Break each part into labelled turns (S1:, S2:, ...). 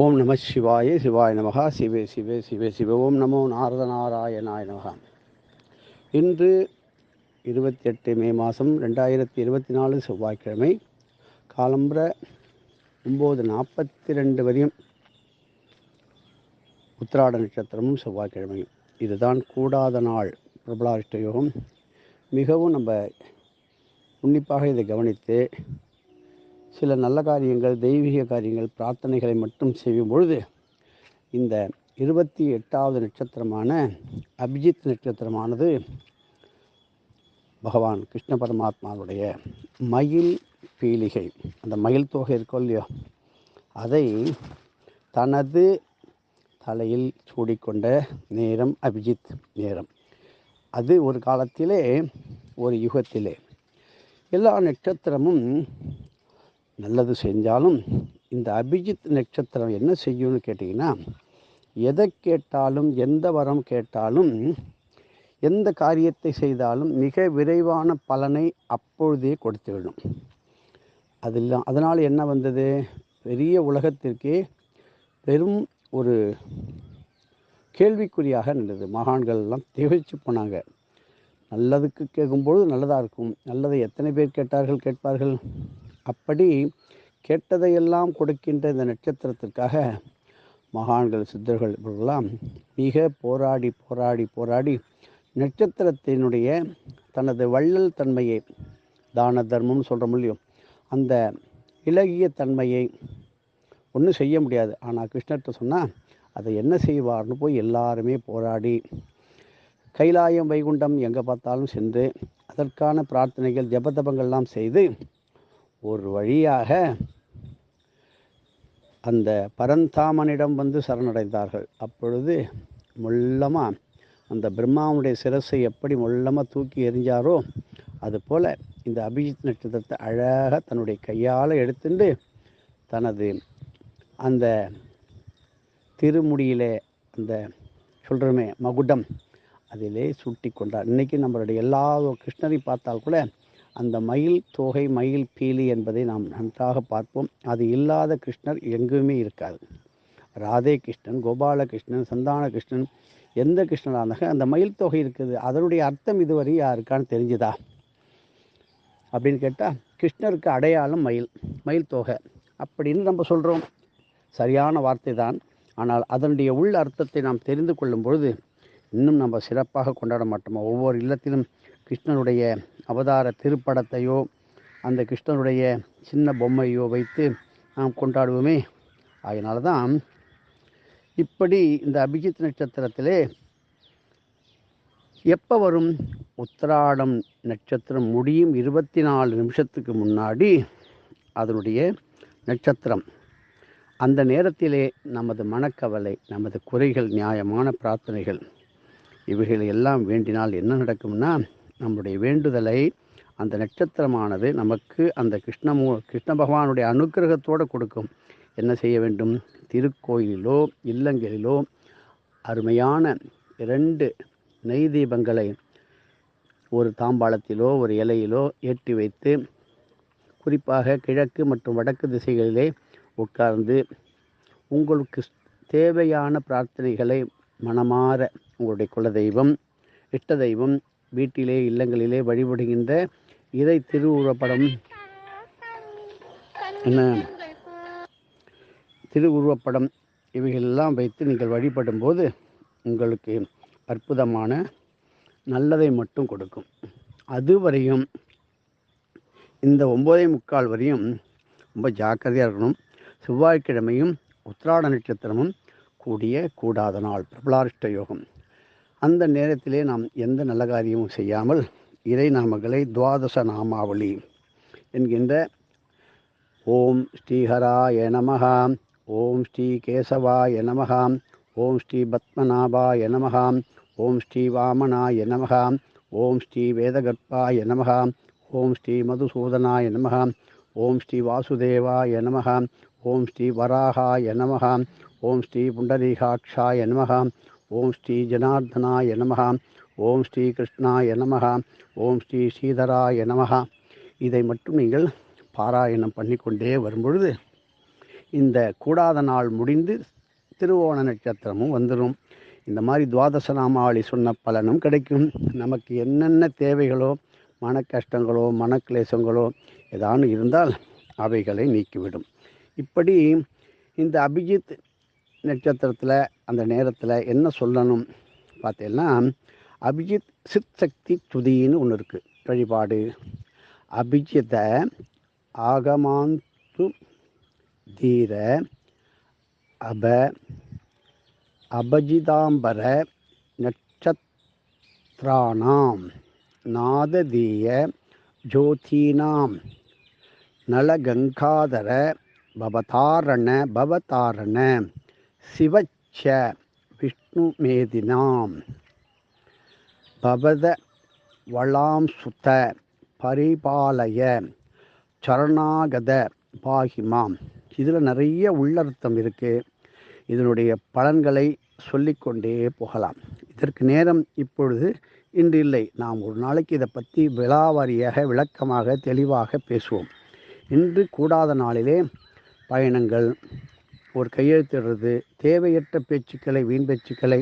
S1: ஓம் நம சிவாய சிவாய நமகா சிவே சிவே சிவே சிவ. ஓம் நமோ நாரதநாராயணாய நமகா. இன்று இருபத்தி எட்டு மே மாதம் ரெண்டாயிரத்தி இருபத்தி நாலு செவ்வாய்க்கிழமை காலம்புற ஒம்பது நாற்பத்தி ரெண்டு வரையும் உத்திராட நட்சத்திரமும் செவ்வாய்க்கிழமையும். இதுதான் கூடாத நாள் பிரபலாஷ்ட யோகம். மிகவும் நம்ம உன்னிப்பாக இதை கவனித்து சில நல்ல காரியங்கள் தெய்வீக காரியங்கள் பிரார்த்தனைகளை மட்டும் செய்யும் பொழுது இந்த இருபத்தி எட்டாவது நட்சத்திரமான அபிஜித் நட்சத்திரமானது பகவான் கிருஷ்ண பரமாத்மாவுடைய மயில் பீலிகை. அந்த மயில் தொகை இருக்கோ இல்லையோ அதை தனது தலையில் சூடிக்கொண்ட நேரம் அபிஜித் நேரம். அது ஒரு காலத்திலே ஒரு யுகத்திலே. எல்லா நட்சத்திரமும் நல்லது செஞ்சாலும் இந்த அபிஜித் நட்சத்திரம் என்ன செய்யும்னு கேட்டிங்கன்னா எதை கேட்டாலும் எந்த வரம் கேட்டாலும் எந்த காரியத்தை செய்தாலும் மிக விரைவான பலனை அப்பொழுதே கொடுத்துவிடும் அதில் அதனால் என்ன வந்தது? பெரிய உலகத்திற்கே பெரும் ஒரு கேள்விக்குறியாக நின்றது. மகான்கள் எல்லாம் போனாங்க. நல்லதுக்கு கேட்கும்பொழுது நல்லதாக இருக்கும். நல்லதை எத்தனை பேர் கேட்டார்கள் கேட்பார்கள்? அப்படி கேட்டதையெல்லாம் கொடுக்கின்ற இந்த நட்சத்திரத்திற்காக மகான்கள் சித்தர்கள் இவர்களெல்லாம் மிக போராடி போராடி போராடி நட்சத்திரத்தினுடைய தனது வள்ளல் தன்மையை தான தர்மம்னு சொல்கிற முடியும் அந்த இலகிய தன்மையை ஒன்றும் செய்ய முடியாது. ஆனால் கிருஷ்ணர்கிட்ட சொன்னால் அதை என்ன செய்வார்னு போய் எல்லாருமே போராடி கைலாயம் வைகுண்டம் எங்கே பார்த்தாலும் சென்று அதற்கான பிரார்த்தனைகள் ஜபதபங்கள்லாம் செய்து ஒரு வழியாக அந்த பரந்தாமனிடம் வந்து சரணடைந்தார்கள். அப்பொழுது மொல்லமாக அந்த பிரம்மாவுடைய சிரஸை எப்படி மொல்லமாக தூக்கி எறிஞ்சாரோ அதுபோல் இந்த அபிஜித் நட்சத்திரத்தை அழகாக தன்னுடைய கையால் எடுத்துட்டு தனது அந்த திருமுடியிலே அந்த சொல்கிறோமே மகுடம் அதிலே சுட்டி கொண்டார். இன்றைக்கி நம்மளுடைய எல்லா கிருஷ்ணரையும் பார்த்தால் கூட அந்த மயில் தோகை மயில் பீலி என்பதை நாம் நன்றாக பார்ப்போம். அது இல்லாத கிருஷ்ணர் எங்குமே இருக்காது. ராதே கிருஷ்ணன் கோபாலகிருஷ்ணன் சந்தான கிருஷ்ணன் எந்த கிருஷ்ணனாக இருந்தாலும் அந்த மயில் தொகை இருக்குது. அதனுடைய அர்த்தம் இதுவரை யாருக்கான்னு தெரிஞ்சுதா? அப்படின்னு கேட்டால் கிருஷ்ணருக்கு அடையாளம் மயில் மயில் தொகை. அப்படின்னு நம்ம சொல்கிறோம் சரியான வார்த்தை தான் ஆனால் அதனுடைய உள் அர்த்தத்தை நாம் தெரிந்து கொள்ளும் பொழுது இன்னும் நம்ம சிறப்பாக கொண்டாட மாட்டோமா? ஒவ்வொரு இல்லத்திலும் கிருஷ்ணனுடைய அவதார திருப்படத்தையோ அந்த கிருஷ்ணனுடைய சின்ன பொம்மையோ வைத்து நாம் கொண்டாடுவோமே. அதனால தான் இப்படி இந்த அபிஜித் நட்சத்திரத்திலே எப்போ வரும்? உத்திராடம் நட்சத்திரம் முடியும் இருபத்தி நாலு நிமிஷத்துக்கு முன்னாடி அதனுடைய நட்சத்திரம். அந்த நேரத்திலே நமது மனக்கவலை நமது குறைகள் நியாயமான பிரார்த்தனைகள் இவைகள் எல்லாம் வேண்டினால் என்ன நடக்கும்னா நம்முடைய வேண்டுதலை அந்த நட்சத்திரமானது நமக்கு அந்த கிருஷ்ணமூ கிருஷ்ண பகவானுடைய அனுக்கிரகத்தோடு கொடுக்கும். என்ன செய்ய வேண்டும்? திருக்கோயிலிலோ இல்லங்களிலோ அருமையான இரண்டு நெய் தீபங்களை ஒரு தாம்பாளத்திலோ ஒரு இலையிலோ ஏற்றி வைத்து குறிப்பாக கிழக்கு மற்றும் வடக்கு திசைகளிலே உட்கார்ந்து உங்களுக்கு தேவையான பிரார்த்தனைகளை மனமாற உங்களுடைய குலதெய்வம் இஷ்ட தெய்வம் வீட்டிலே இல்லங்களிலே வழிபடுகின்ற இறை திருவுருவப்படம். என்ன? திருவுருவப்படம். இவைகளெல்லாம் வைத்து நீங்கள் வழிபடும் போது உங்களுக்கு அற்புதமான நல்லதை மட்டும் கொடுக்கும். அதுவரையும் இந்த ஒம்போதே முக்கால் வரையும் ரொம்ப ஜாக்கிரதையாக இருக்கணும். செவ்வாய்க்கிழமையும் உத்திராட நட்சத்திரமும் கூடிய கூடாத நாள். பிரபலாரிஷ்ட யோகம். அந்த நேரத்திலே நாம் எந்த நல்ல காரியமும் செய்யாமல் இறை நாமங்களை துவாதச நாமாவளி என்கின்ற ஓம் ஸ்ரீஹராய நமகாம் ஓம் ஸ்ரீ கேசவாய நமகாம் ஓம் ஸ்ரீ பத்மநாபாய நமகாம் ஓம் ஸ்ரீ வாமனாய நமகாம் ஓம் ஸ்ரீ வேதகர்ப்பாய நமகாம் ஓம் ஸ்ரீ மதுசூதனாய நமகாம் ஓம் ஸ்ரீ வாசுதேவாய நமகாம் ஓம் ஸ்ரீ வராகாய நமகாம் ஓம் ஸ்ரீ புண்டரீகாட்சாய நமகாம் ஓம் ஸ்ரீ ஜனார்தனாய நமகா ஓம் ஸ்ரீ கிருஷ்ணாய நமகா ஓம் ஸ்ரீ ஸ்ரீதராய நமகா இதை மட்டும் நீங்கள் பாராயணம் பண்ணிக்கொண்டே வரும்பொழுது இந்த கூடாத நாள் முடிந்து திருவோண நட்சத்திரமும் வந்துடும் இந்த மாதிரி துவாதச நாமாவளி சொன்ன பலனும் கிடைக்கும். நமக்கு என்னென்ன தேவைகளோ மன கஷ்டங்களோ மனக்லேசங்களோ ஏதானு இருந்தால் அவைகளை நீக்கிவிடும். இப்படி இந்த அபிஜித் நட்சத்திரத்தில் அந்த நேரத்தில் என்ன சொல்லணும்? பார்த்தீங்கன்னா அபிஜித் சித் சக்தி துதின்னு ஒன்று இருக்குது வழிபாடு. அபிஜித ஆகமாந்து தீர அப அபஜிதாம்பர நட்சத்திராணாம் நாததீய ஜோதீனாம். நலகங்காதர பவதாரண பவதாரண. சிவச்ச விஷ்ணுமேதினாம் பவத வளாம் சுத்த பரிபாலய சரணாகத பாகிமாம் இதில் நிறைய உள்ளர்த்தம் இருக்குது இதனுடைய பலன்களை சொல்லிக்கொண்டே போகலாம். இதற்கு நேரம் இப்பொழுது இன்று இல்லை. நாம் ஒரு நாளைக்கு இதை பற்றி விழாவாரியாக விளக்கமாக தெளிவாக பேசுவோம். இன்று கூடாத நாளிலே பயணங்கள் ஒரு கையெழுத்திடுறது தேவையற்ற பேச்சுக்களை வீண் பேச்சுக்களை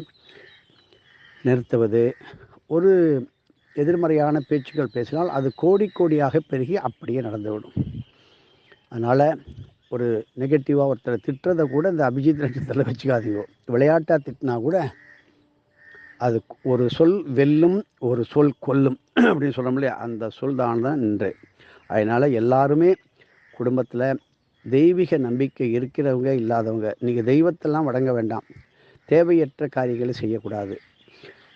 S1: நிறுத்துவது ஒரு எதிர்மறையான பேச்சுக்கள் பேசினால் அது கோடி கோடியாக பெருகி அப்படியே நடந்துவிடும் அதனால் ஒரு நெகட்டிவாக ஒருத்தரை திட்டுறதை கூட இந்த அபிஜித் நட்சத்திரத்தில் வச்சுக்காதீங்க. விளையாட்டாக திட்டினா கூட அது ஒரு சொல் வெல்லும் ஒரு சொல் கொல்லும் அப்படின்னு சொல்கிறோம் இல்லையா? அந்த சொல் தான் தான் நின்று அதனால் எல்லாருமே குடும்பத்தில் தெய்வீக நம்பிக்கை இருக்கிறவங்க இல்லாதவங்க நீங்கள் தெய்வத்தெல்லாம் வழங்க வேண்டாம். தேவையற்ற காரியங்களை செய்யக்கூடாது.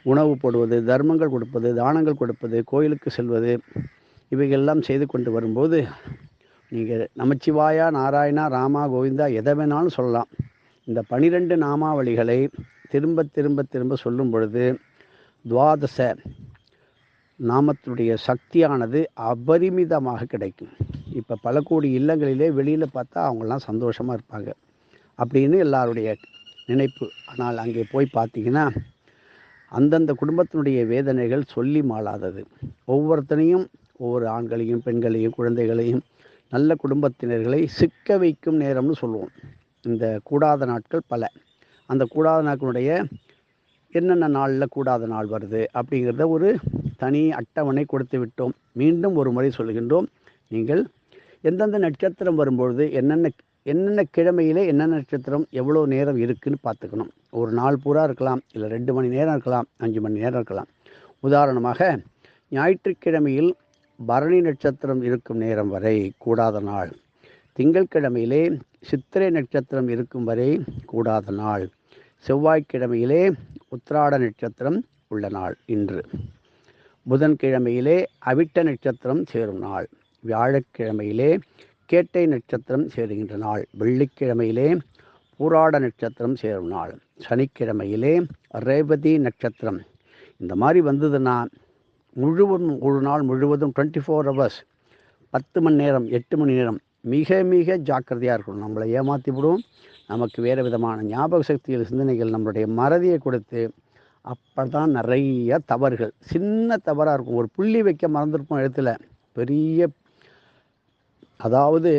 S1: உணவு போடுவது தர்மங்கள் கொடுப்பது தானங்கள் கொடுப்பது கோயிலுக்கு செல்வது இவைகள்லாம் செய்து கொண்டு வரும்போது நீங்கள் நமச்சிவாயா நாராயணா ராமா கோவிந்தா எதை வேணாலும் சொல்லலாம். இந்த பனிரெண்டு நாமாவளிகளை திரும்ப திரும்ப திரும்ப சொல்லும் பொழுது துவாதச நாமத்தினுடைய சக்தியானது அபரிமிதமாக கிடைக்கும். இப்போ பல கோடி இல்லங்களிலே வெளியில் பார்த்தா அவங்களாம் சந்தோஷமாக இருப்பாங்க. அப்படின்னு எல்லாருடைய நினைப்பு. ஆனால் அங்கே போய் பார்த்தீங்கன்னா அந்தந்த குடும்பத்தினுடைய வேதனைகள் சொல்லி மாளாதது. ஒவ்வொருத்தனையும் ஒவ்வொரு ஆண்களையும் பெண்களையும் குழந்தைகளையும் நல்ல குடும்பத்தினர்களை சிக்க வைக்கும் நேரம்னு சொல்லுவோம். இந்த கூடாத நாட்கள் பல. அந்த கூடாத நாட்களுடைய என்னென்ன நாளில் கூடாத நாள் வருது அப்படிங்கிறத ஒரு தனி அட்டவணை கொடுத்து விட்டோம். மீண்டும் ஒரு முறை சொல்கின்றோம். நீங்கள் எந்தெந்த நட்சத்திரம் வரும்பொழுது என்னென்ன என்னென்ன கிழமையிலே என்னென்ன நட்சத்திரம் எவ்வளோ நேரம் இருக்குன்னு பார்த்துக்கணும். ஒரு நாள் பூரா இருக்கலாம் இல்லை ரெண்டு மணி நேரம் இருக்கலாம் அஞ்சு மணி நேரம் இருக்கலாம். உதாரணமாக ஞாயிற்றுக்கிழமையில் பரணி நட்சத்திரம் இருக்கும் நேரம் வரை கூடாத நாள். திங்கட்கிழமையிலே சித்திரை நட்சத்திரம் இருக்கும் வரை கூடாத நாள். செவ்வாய்க்கிழமையிலே உத்திராட நட்சத்திரம் உள்ள நாள் இன்று. புதன்கிழமையிலே அவிட்ட நட்சத்திரம் சேரும் நாள். வியாழக்கிழமையிலே கேட்டை நட்சத்திரம் சேருகின்ற நாள். வெள்ளிக்கிழமையிலே பூராட நட்சத்திரம் சேரும் நாள். சனிக்கிழமையிலே ரேவதி நட்சத்திரம். இந்த மாதிரி வந்ததுன்னா முழுவதும் ஒரு நாள் முழுவதும் டுவெண்ட்டி ஃபோர் ஹவர்ஸ் பத்து மணி நேரம் எட்டு மணி நேரம் மிக மிக ஜாக்கிரதையாக இருக்கணும். நம்மளை ஏமாற்றி விடும். நமக்கு வேறு விதமான ஞாபக சக்திகள் சிந்தனைகள் நம்மளுடைய மறதியை கொடுத்து அப்போ தான் நிறைய தவறுகள் சின்ன தவறாக இருக்கும். ஒரு புள்ளி வைக்க மறந்துருப்போம் இடத்துல. பெரிய அதாவது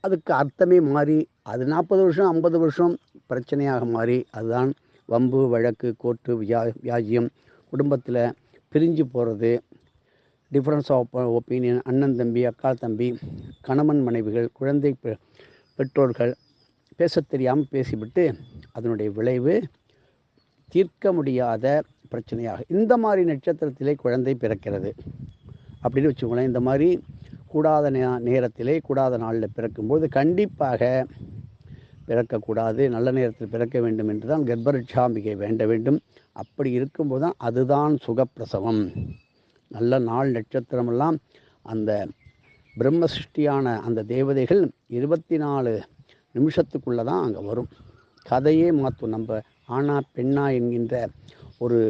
S1: அதுக்கு அர்த்தமே மாறி அது நாற்பது வருஷம் ஐம்பது வருஷம் பிரச்சனையாக மாறி அதுதான் வம்பு வழக்கு கோர்ட்டு வியா வியாஜியம் குடும்பத்தில் பிரிஞ்சு போகிறது டிஃப்ரென்ஸ் ஆஃப் ஒப்பீனியன் அண்ணன் தம்பி அக்கா தம்பி கணவன் மனைவிகள் குழந்தை பெ- பெற்றோர்கள் பேச தெரியாமல் பேசிவிட்டு அதனுடைய விளைவு தீர்க்க முடியாத பிரச்சனையாக இந்த மாதிரி நட்சத்திரத்திலே குழந்தை பிறக்கிறது. அப்படின்னு வச்சுக்கோங்களேன் இந்த மாதிரி கூடாத நேரத்திலே கூடாத நாளில் பிறக்கும்போது கண்டிப்பாக பிறக்கக்கூடாது. நல்ல நேரத்தில் பிறக்க வேண்டும் என்று தான் கர்ப்பரட்சாம்பிகை வேண்ட வேண்டும். அப்படி இருக்கும்போது தான் அதுதான் சுகப்பிரசவம். நல்ல நாள் நட்சத்திரமெல்லாம் அந்த பிரம்ம சிருஷ்டியான அந்த தேவதைகள் இருபத்தி நாலு நிமிஷத்துக்குள்ளே தான் அங்கே வரும். கதையே மாற்றும் நம்ம ஆனா பெண்ணா என்கின்ற ஒரு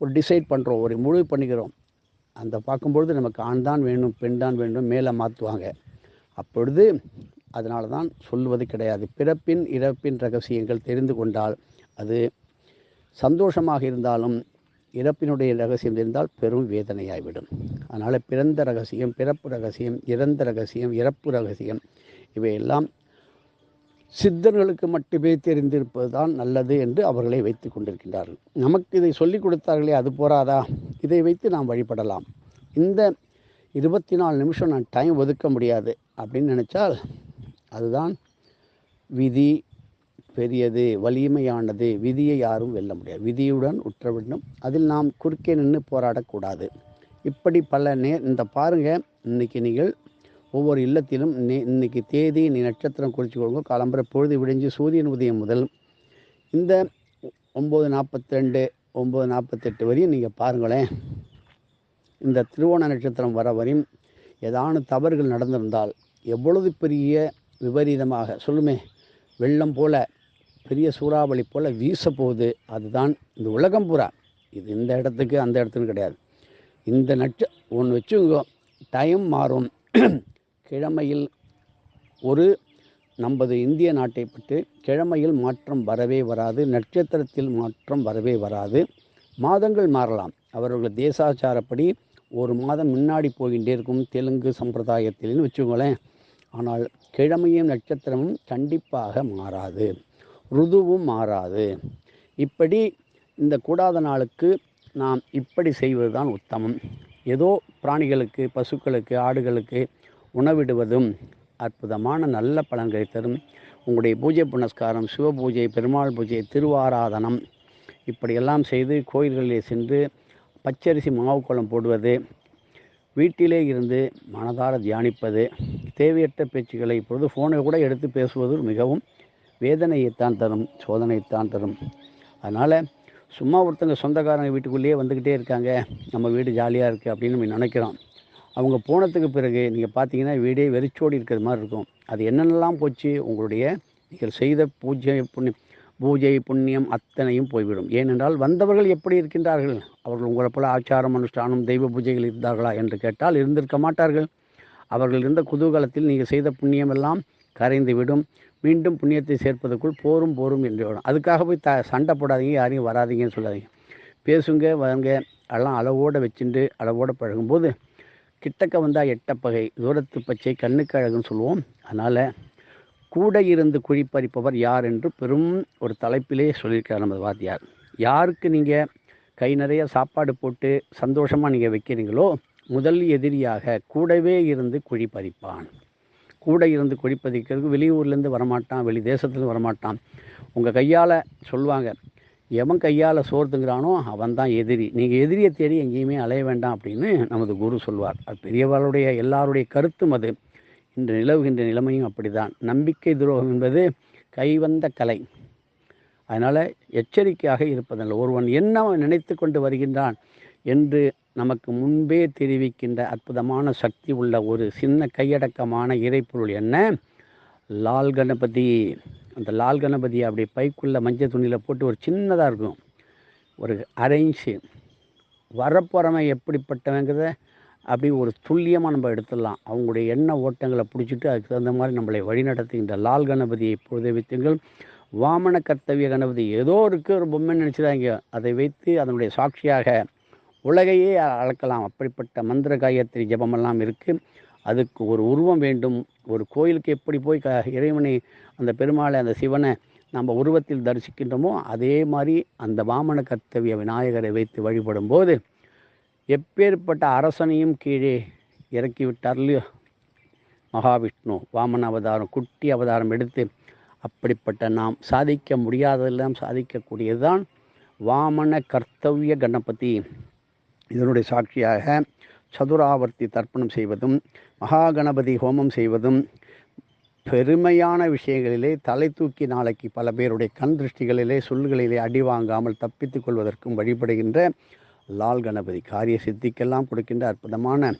S1: ஒரு டிசைட் பண்ணுறோம் ஒரு முடிவு பண்ணிக்கிறோம். அந்த பார்க்கும்பொழுது நமக்கு ஆண் தான் வேணும் பெண் தான் வேண்டும் மேலே மாற்றுவாங்க அப்பொழுது அதனால தான் சொல்லுவது கிடையாது. பிறப்பின் இறப்பின் ரகசியங்கள் தெரிந்து கொண்டால் அது சந்தோஷமாக இருந்தாலும் இறப்பினுடைய ரகசியம் தெரிந்தால் பெரும் வேதனையாகிவிடும் அதனால் பிறந்த ரகசியம் பிறப்பு ரகசியம் இறந்த ரகசியம் இறப்பு ரகசியம் இவையெல்லாம் சித்தர்களுக்கு மட்டுமே தெரிந்திருப்பது தான் நல்லது என்று அவர்களை வைத்து கொண்டிருக்கின்றார்கள். நமக்கு இதை சொல்லிக் கொடுத்தார்களே அது போராதா இதை வைத்து நாம் வழிபடலாம். இந்த இருபத்தி நாலு நிமிஷம் நான் டைம் ஒதுக்க முடியாது அப்படின்னு நினச்சால் அதுதான் விதி பெரியது வலிமையானது. விதியை யாரும் வெல்ல முடியாது. விதியுடன் உற்ற வேண்டும். அதில் நாம் குறுக்கே நின்று போராடக்கூடாது. இப்படி பல நே இந்த பாருங்கள் இன்னைக்கு நீங்கள் ஒவ்வொரு இல்லத்திலும் நே இன்னைக்கு தேதி நீ நட்சத்திரம் குறிச்சுக்கொள்ளுங்க காலம்பரை பொழுது விடிஞ்சு சூரியன் உதயம் முதல். இந்த ஒம்பது நாற்பத்தி ரெண்டு ஒம்பது நாற்பத்தெட்டு வரையும் நீங்கள் பாருங்களேன். இந்த திருவோண நட்சத்திரம் வர வரையும் ஏதான தவறுகள் நடந்திருந்தால் எவ்வளவு பெரிய விபரீதமாக சொல்லுமே வெள்ளம் போல பெரிய சூறாவளி போல் வீச போகுது அதுதான் இந்த உலகம் பூரா. இது இந்த இடத்துக்கு அந்த இடத்துக்கு கிடையாது. இந்த நட்ச ஒன்று வச்சுங்க டைம் மாறும். கிழமையில் ஒரு நமது இந்திய நாட்டை பற்றி கிழமையில் மாற்றம் வரவே வராது நட்சத்திரத்தில் மாற்றம் வரவே வராது. மாதங்கள் மாறலாம். அவர்கள் தேசாச்சாரப்படி ஒரு மாதம் முன்னாடி போகின்றே இருக்கும் தெலுங்கு சம்பிரதாயத்தில்னு வச்சுக்கோங்களேன். ஆனால் கிழமையும் நட்சத்திரமும் கண்டிப்பாக மாறாது. ருதுவும் மாறாது. இப்படி இந்த கூடாத நாளுக்கு நாம் இப்படி செய்வது தான் உத்தமம். ஏதோ பிராணிகளுக்கு பசுக்களுக்கு ஆடுகளுக்கு உணவிடுவதும் அற்புதமான நல்ல பலன்களை தரும். உங்களுடைய பூஜை புனஸ்காரம் சிவ பூஜை பெருமாள் பூஜை திருவாராதனம் இப்படியெல்லாம் செய்து கோயில்களிலே சென்று பச்சரிசி மாவு கோலம் போடுவது வீட்டிலே இருந்து மனதார தியானிப்பது தேவையற்ற பேச்சுக்களை இப்பொழுது ஃபோனை கூட எடுத்து பேசுவது மிகவும் வேதனையைத்தான் தரும் சோதனையைத்தான் தரும். அதனால் சும்மா ஒருத்தங்க சொந்தக்காரங்க வீட்டுக்குள்ளேயே வந்துக்கிட்டே இருக்காங்க நம்ம வீடு ஜாலியாக இருக்குது அப்படின்னு நம்ம நினைக்கிறோம். அவங்க போனதுக்கு பிறகு நீங்கள் பார்த்தீங்கன்னா வீடே வெறிச்சோடி இருக்கிற மாதிரி இருக்கும். அது என்னென்னலாம் போச்சு? உங்களுடைய நீங்கள் செய்த பூஜை புண்ணியம் பூஜை புண்ணியம் அத்தனையும் போய்விடும். ஏனென்றால் வந்தவர்கள் எப்படி இருக்கின்றார்கள்? அவர்கள் உங்களை போல ஆச்சாரம் அனுஷ்டானம் தெய்வ பூஜைகள் இருந்தார்களா என்று கேட்டால் இருந்திருக்க மாட்டார்கள். அவர்கள் இருந்த குதூகலத்தில் நீங்கள் செய்த புண்ணியம் எல்லாம் கரைந்து விடும். மீண்டும் புண்ணியத்தை சேர்ப்பதற்குள் போரும் போரும் என்று விடும் அதுக்காக போய் த சண்டை போடாதீங்க யாரையும் வராதீங்கன்னு சொல்லாதீங்க. பேசுங்க வாங்க. எல்லாம் அளவோடு வச்சுட்டு அளவோடு பழகும்போது கிட்டக்க வந்தால் எட்டப்பகை தூரத்து பச்சை கண்ணுக்கு அழகுன்னு சொல்லுவோம். அதனால் கூட இருந்து குழி பறிப்பவர் யார் என்று பெரும் ஒரு தலைப்பிலே சொல்லியிருக்கார் நமது வாத்தியார். யாருக்கு நீங்கள் கை நிறைய சாப்பாடு போட்டு சந்தோஷமாக நீங்கள் வைக்கிறீங்களோ முதல் எதிரியாக கூடவே இருந்து குழி பறிப்பான் கூட இருந்து குழி பறிக்கிறதுக்கு வெளியூர்லேருந்து வரமாட்டான் வெளி தேசத்துலேருந்து வரமாட்டான். உங்கள் கையால் சொல்லுவாங்க எவன் கையால் சோர்த்துங்கிறானோ அவன் தான் எதிரி. நீங்கள் எதிரியை தேடி எங்கேயுமே அலைய வேண்டாம் அப்படின்னு நமது குரு சொல்வார். அது பெரியவர்களுடைய எல்லாருடைய கருத்தும் அது. இன்று நிலவுகின்ற நிலைமையும் அப்படிதான். நம்பிக்கை துரோகம் என்பது கைவந்த கலை. அதனால் எச்சரிக்கையாக இருப்பதில்லை. ஒருவன் என்ன நினைத்து கொண்டு வருகின்றான் என்று நமக்கு முன்பே தெரிவிக்கின்ற அற்புதமான சக்தி உள்ள ஒரு சின்ன கையடக்கமான இறைப்பொருள் என்ன? லால் கணபதி. அந்த லால் கணபதி அப்படி பைக்குள்ளே மஞ்சள் துணியில் போட்டு ஒரு சின்னதாக இருக்கும். ஒரு அரைஞ்சு வரப்போகிறவன் எப்படிப்பட்டவங்கிறத அப்படி ஒரு துல்லியமாக நம்ம எடுத்துடலாம். அவங்களுடைய எண்ண ஓட்டங்களை பிடிச்சிட்டு அதுக்கு தகுந்த மாதிரி நம்மளை வழிநடத்துகின்ற லால் கணபதியை இப்பொழுதே வைத்தீர்கள் வாமன கர்த்தவிய கணபதி. ஏதோ இருக்குது ஒரு பொம்மை நினச்சிதாங்க அதை வைத்து அதனுடைய சாட்சியாக உலகையே அளக்கலாம். அப்படிப்பட்ட மந்திர காயத்ரி ஜபமெல்லாம் இருக்குது அதுக்கு ஒரு உருவம் வேண்டும். ஒரு கோயிலுக்கு எப்படி போய் க இறைவனை அந்த பெருமாளை அந்த சிவனை நம்ம உருவத்தில் தரிசிக்கின்றோமோ அதே மாதிரி அந்த வாமன கர்த்தவிய விநாயகரை வைத்து வழிபடும் போது எப்பேற்பட்ட அரசனையும் கீழே இறக்கி மகாவிஷ்ணு வாமன அவதாரம் குட்டி அவதாரம் எடுத்து அப்படிப்பட்ட நாம் சாதிக்க முடியாததெல்லாம் சாதிக்கக்கூடியது தான் வாமன கர்த்தவிய கணபதி. இதனுடைய சாட்சியாக சதுராவர்த்தி தர்ப்பணம் செய்வதும் மகாகணபதி ஹோமம் செய்வதும் பெருமையான விஷயங்களிலே தலை தூக்கி நாளைக்கு பல பேருடைய கண் திருஷ்டிகளிலே சொல்களிலே அடி வாங்காமல் தப்பித்து கொள்வதற்கும் வழிபடுகின்ற லால் கணபதி. காரிய சித்திக்கெல்லாம் கொடுக்கின்ற அற்புதமான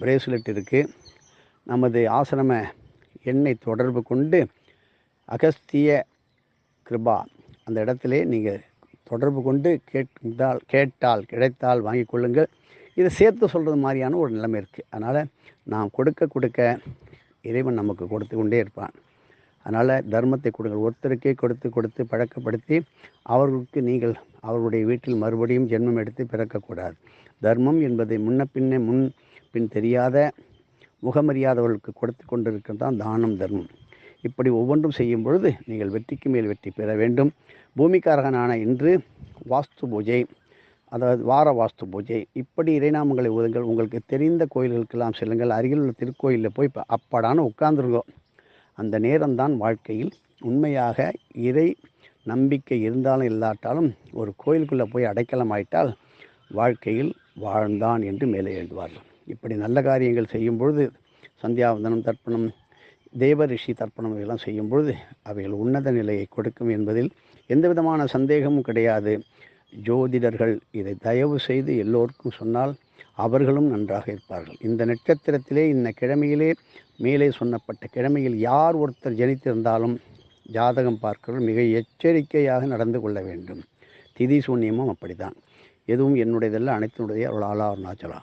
S1: பிரேஸ்லெட் இருக்குது நமது ஆசிரம எண்ணை தொடர்பு கொண்டு அகஸ்திய கிருபா அந்த இடத்திலே நீங்கள் தொடர்பு கொண்டு கேட்டால் கேட்டால் கிடைத்தால் வாங்கிக் கொள்ளுங்கள். இதை சேர்த்து சொல்கிறது மாதிரியான ஒரு நிலைமை இருக்குது அதனால் நாம் கொடுக்க கொடுக்க இறைவன் நமக்கு கொடுத்து கொண்டே இருப்பான். அதனால் தர்மத்தை கொடுங்கள். ஒருத்தருக்கே கொடுத்து கொடுத்து பழக்கப்படுத்தி அவர்களுக்கு நீங்கள் அவர்களுடைய வீட்டில் மறுபடியும் ஜென்மம் எடுத்து பிறக்கக்கூடாது. தர்மம் என்பதை முன்ன பின்னே முன் பின் தெரியாத முகமறியாதவர்களுக்கு கொடுத்து கொண்டிருக்கிறது தான் தானம் தர்மம். இப்படி ஒவ்வொன்றும் செய்யும் பொழுது நீங்கள் வெற்றிக்கு மேல் வெற்றி பெற வேண்டும். பூமிக்காரகனான இன்று வாஸ்து பூஜை அதாவது வார வாஸ்து பூஜை. இப்படி இறைநாமங்களை ஓதுங்கள். உங்களுக்கு தெரிந்த கோயில்களுக்கெல்லாம் செல்லுங்கள். அருகில் உள்ள திருக்கோயிலில் போய் இப்போ அப்பாடான உட்கார்ந்துருங்கோ. அந்த நேரம்தான் வாழ்க்கையில் உண்மையாக இறை நம்பிக்கை இருந்தாலும் இல்லாட்டாலும் ஒரு கோயிலுக்குள்ளே போய் அடைக்கலம் ஆயிட்டால் வாழ்க்கையில் வாழ்ந்தான் என்று மேலே எழுதுவார்கள். இப்படி நல்ல காரியங்கள் செய்யும் பொழுது சந்தியாவந்தனம் தர்ப்பணம் தேவ ரிஷி தர்ப்பணம் இதெல்லாம் செய்யும் பொழுது அவைகள் உன்னத நிலையை கொடுக்கும் என்பதில் எந்த விதமான சந்தேகமும் கிடையாது. ஜோதிடர்கள் இதை தயவு செய்து எல்லோருக்கும் சொன்னால் அவர்களும் நன்றாக இருப்பார்கள். இந்த நட்சத்திரத்திலே இந்த கிழமையிலே மேலே சொன்னப்பட்ட கிழமையில் யார் ஒருத்தர் ஜனித்திருந்தாலும் ஜாதகம் பார்க்கிறவர்கள் மிக எச்சரிக்கையாக நடந்து கொள்ள வேண்டும். திதி சூன்யமும் அப்படிதான் எதுவும் என்னுடையதல்ல அனைத்தினுடைய ஆலா அருணாச்சலா.